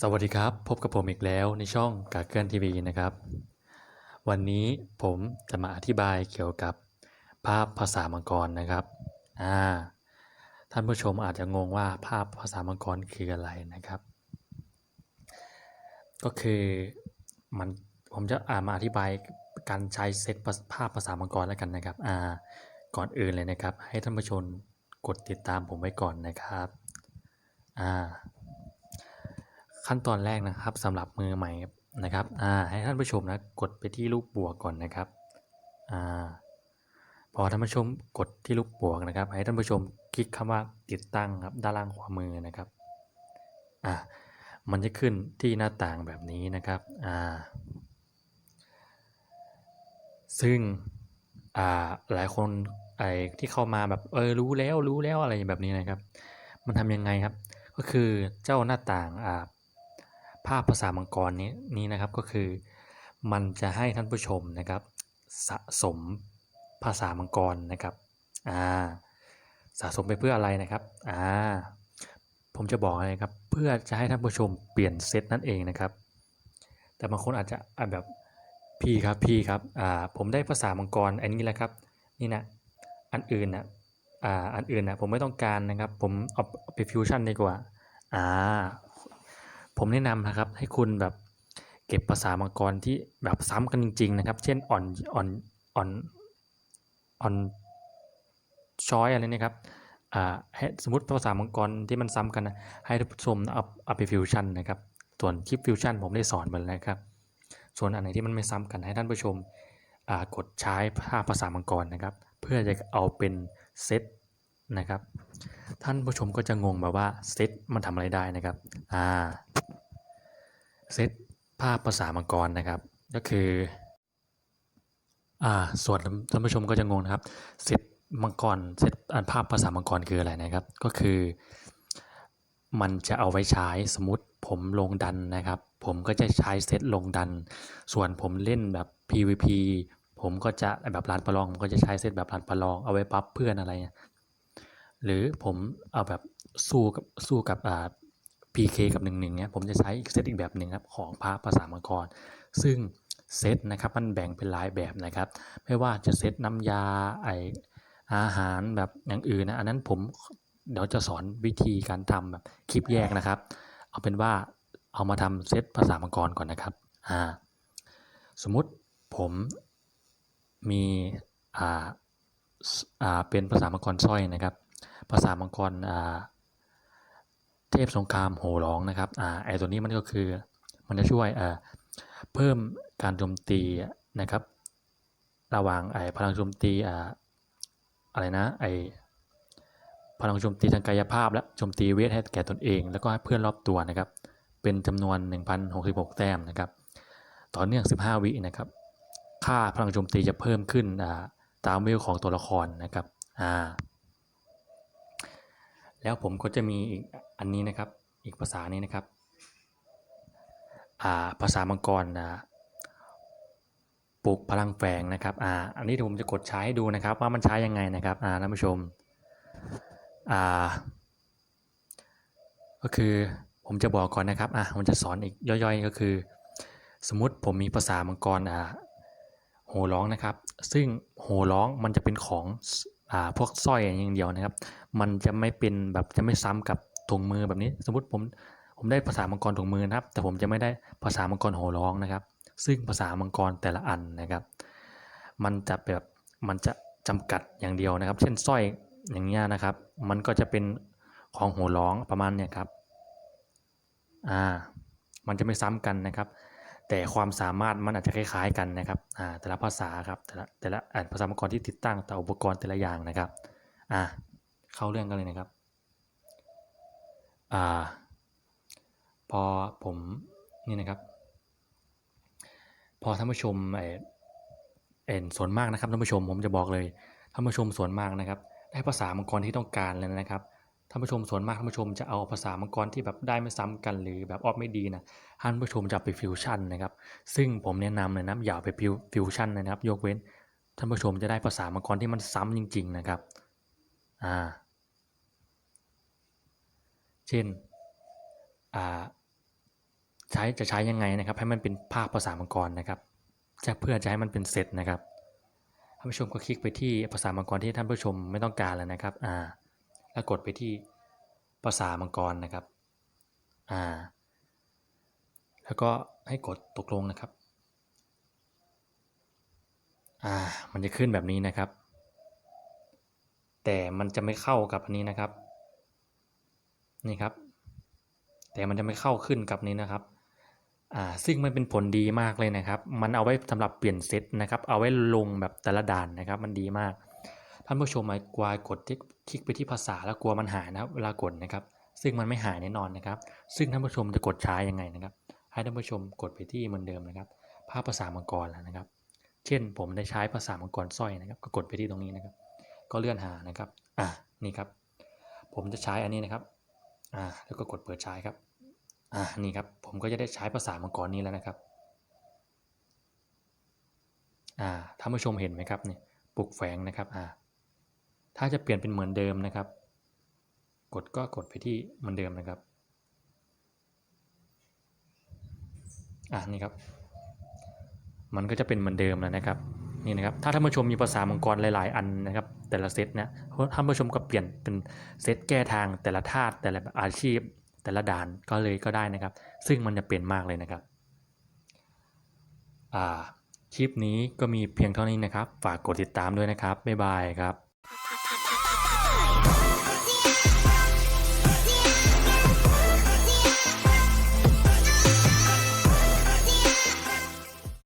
สวัสดีครับ พบกับผมอีกแล้วในช่องกาเกิลทีวีนะครับ วันนี้ผมจะมาอธิบายเกี่ยวกับภาพภาษามังกรนะครับอ่าท่านผู้ชมอาจจะงงว่าภาพภาษามังกรคืออะไรนะครับ ก็คือมันผมจะอ่ามาอธิบายการใช้เซตภาพภาษามังกรแล้วกันนะครับอ่าก่อนอื่นเลยนะครับ ให้ท่านผู้ชมกดติดตามผมไว้ก่อนนะครับอ่า ขั้นตอนแรกนะครับสำหรับมือใหม่นะครับให้ท่านผู้ชมนะกดไปที่รูปบวกก่อนนะครับอพอท่านผู้ชมกดที่รูปบวกนะครับ ให้ท่านผู้ชมคลิกคำว่าติดตั้งครับด้านล่างขวามือนะครับอ่ามันจะขึ้นที่หน้าต่างแบบนี้นะครับอ่าซึ่งอ่าหลายคนไอ้ที่เข้ามาแบบเออรู้แล้วรู้แล้วอะไรแบบนี้นะครับ มันทำยังไงครับ ก็คือเจ้าหน้าต่างอ่า ภาพภาษามังกรนี้นี้นะครับก็คือ มันจะให้ท่านผู้ชมนะครับ สะสมภาษามังกรนะครับอ่าสะสมไปเพื่ออะไรนะครับอ่าผมจะบอกเลยครับเพื่อจะให้ท่านผู้ชมเปลี่ยนเซตนั่นเองนะครับ แต่บางคนอาจจะอ่าแบบพี่ครับพี่ครับอ่าผมได้ภาษามังกรอันนี้แหละครับนี่นะอันอื่นนะอ่าอันอื่นนะผมไม่ต้องการนะครับ ผมเอาเอาไปฟิวชั่นดีกว่าอ่า ผมแนะนำนะครับให้คุณแบบเก็บภาษามังกรที่แบบซ้ำกันจริง ๆ นะครับ เช่นอ่อนอ่อนอ่อนอ่อนช้อยอะไรเนี่ยครับอ่าให้สมมติภาษามังกรที่มันซ้ำกันนะให้ท่านผู้ชมเอาเอาไปฟิวชั่นนะครับ ส่วนคลิปฟิวชั่นผมได้สอนไปแล้วนะครับ ส่วนอันไหนที่มันไม่ซ้ำกันให้ท่านผู้ชมกดใช้ภาพภาษามังกรนะครับ เพื่อจะเอาเป็นเซตนะครับ ท่านผู้ชมก็จะงงแบบว่าเซตมันทำอะไรได้นะครับอ่า เซตภาพภาษามังกรนะครับ ก็คืออ่าส่วนท่านผู้ชมก็จะงงนะครับเซตมังกรเซตอันภาพภาษามังกรคืออะไรนะครับ ก็คือ มันจะเอาไว้ใช้สมมติผมลงดันนะครับ ผมก็จะใช้เซตลงดัน ส่วนผมเล่นแบบ PVP ผมก็จะแบบร้านประลอง ผมก็จะใช้เซตแบบร้านประลอง เอาไว้ปั๊บเพื่อนอะไรเนี่ยหรือผมเอาแบบสู้กับสู้กับอ่า PK กับหนึ่งหนึ่งเนี่ยผมจะใช้อีกเซตอีกแบบหนึ่งครับของภาพภาษามังกร ซึ่งเซตนะครับมันแบ่งเป็นหลายแบบนะครับ ไม่ว่าจะเซตน้ำยาไออาหารแบบอย่างอื่นนะอันนั้นผมเดี๋ยวจะสอนวิธีการทำแบบคลิปแยกนะครับ เอาเป็นว่าเอามาทำเซตภาษามังกรก่อนนะครับอ่าสมมุติผมมีอ่าอ่าเป็นภาษามังกรสร้อยนะครับ ภาษามังกรอ่า เทพสงครามโหร้องนะครับอ่าไอตัวนี้มันก็คือมันจะช่วยเอ่อเพิ่มการโจมตีนะครับ ระหว่างไอพลังโจมตีอ่าอะไรนะไอพลังโจมตีทางกายภาพและโจมตีเวทให้แก่ตนเอง แล้วก็ให้เพื่อนรอบตัวนะครับ เป็นจำนวน 1,066 แต้มนะครับ ต่อเนื่อง 15 วินะครับ ค่าพลังโจมตีจะเพิ่มขึ้นอ่าตามเวลของตัวละครนะครับอ่า แล้วผมก็จะมีอีกอันนี้นะครับ อีกภาษานี้นะครับอ่าภาษามังกรนะปลุกพลังแฝงนะครับอ่าอันนี้ผมจะกดใช้ให้ดูนะครับ ว่ามันใช้ยังไงนะครับอ่าท่านผู้ชมอ่าก็คือผมจะบอกก่อนนะครับอะผมจะสอนอีกย่อยๆ ก็คือ สมมติผมมีภาษามังกรอ่าโหร้องนะครับ ซึ่งโหร้องมันจะเป็นของ พวกสร้อยอย่างเดียวนะครับ มันจะไม่เป็นแบบจะไม่ซ้ำกับถุงมือแบบนี้ สมมติผมผมได้ภาษามังกรถุงมือนะครับ แต่ผมจะไม่ได้ภาษามังกรโหร้องนะครับ ซึ่งภาษามังกรแต่ละอันนะครับ มันจะแบบมันจะจำกัดอย่างเดียวนะครับ เช่นสร้อยอย่างเงี้ยนะครับ มันก็จะเป็นของโหร้องประมาณเนี่ยครับอ่ามันจะไม่ซ้ำกันนะครับ แต่ความสามารถมันอาจจะคล้ายๆกันนะครับอ่าแต่ละภาษาครับแต่ละแต่ละอ่าภาษามังกรที่ติดตั้งแต่อุปกรณ์แต่ละอย่างนะครับอ่าเข้าเรื่องกันเลยนะครับอ่าพอผมนี่นะครับ พอท่านผู้ชมเออเอ็นส่วนมากนะครับท่านผู้ชมผมจะบอกเลยท่านผู้ชมส่วนมากนะครับ ได้ภาษามังกรที่ต้องการแล้วนะครับ ท่านผู้ชมส่วนมากท่านผู้ชมจะเอาภาษามังกรที่แบบได้ไม่ซ้ำกันหรือแบบออฟไม่ดีนะท่านผู้ชมจะไปฟิวชั่นนะครับ ซึ่งผมแนะนำเลยนะอย่าไปฟิวฟิวชั่นนะครับ ยกเว้น ท่านผู้ชมจะได้ภาษามังกรที่มันซ้ำจริง ๆนะครับ อ่า เช่น อ่า ใช้จะใช้ยังไงนะครับ ให้มันเป็นภาคภาษามังกรนะครับ จะเพื่อจะให้มันเป็นเซตนะครับ ท่านผู้ชมก็คลิกไปที่ภาษามังกรที่ท่านผู้ชมไม่ต้องการแล้วนะครับ อ่า แล้วกดไปที่ภาษามังกรนะครับ อ่า แล้วก็ให้กดตกลงนะครับ อ่า มันจะขึ้นแบบนี้นะครับ แต่มันจะไม่เข้ากับอันนี้นะครับ นี่ครับ แต่มันจะไม่เข้าขึ้นกับนี้นะครับ อ่า ซึ่งมันเป็นผลดีมากเลยนะครับ มันเอาไว้สำหรับเปลี่ยนเซตนะครับ เอาไว้ลงแบบแต่ละด่านนะครับ มันดีมาก ท่านผู้ชมไม่กลัวกดที่คลิกไปที่ภาษาแล้วกลัวมันหายนะครับเวลากดนะครับ ซึ่งมันไม่หายแน่นอนนะครับ ซึ่งท่านผู้ชมจะกดใช้ยังไงนะครับ ให้ท่านผู้ชมกดไปที่เหมือนเดิมนะครับภาพภาษามังกรแล้วนะครับ เช่นผมได้ใช้ภาษามังกรสร้อยนะครับ ก็กดไปที่ตรงนี้นะครับ ก็เลื่อนหานะครับอ่านี่ครับ ผมจะใช้อันนี้นะครับอ่าแล้วก็กดเปิดใช้ครับอ่านี่ครับผมก็จะได้ใช้ภาษามังกรนี้แล้วนะครับอ่าท่านผู้ชมเห็นไหมครับเนี่ยปลุกแฝงนะครับอ่า ถ้าจะเปลี่ยนเป็นเหมือนเดิมนะครับ กดก็กดไปที่เหมือนเดิมนะครับอ่านี่ครับ มันก็จะเป็นเหมือนเดิมแล้วนะครับนี่นะครับถ้าท่านผู้ชมมีภาษามังกรหลาย ๆ อันนะครับ แต่ละเซตเนี่ยท่านผู้ชมก็เปลี่ยนเป็นเซตแก้ทางแต่ละธาตุแต่ละอาชีพ แต่ละด่านก็เลยก็ได้นะครับ ซึ่งมันจะเปลี่ยนมากเลยนะครับอ่าคลิปนี้ก็มีเพียงเท่านี้นะครับ ฝากกดติดตามด้วยนะครับบ๊ายบายครับ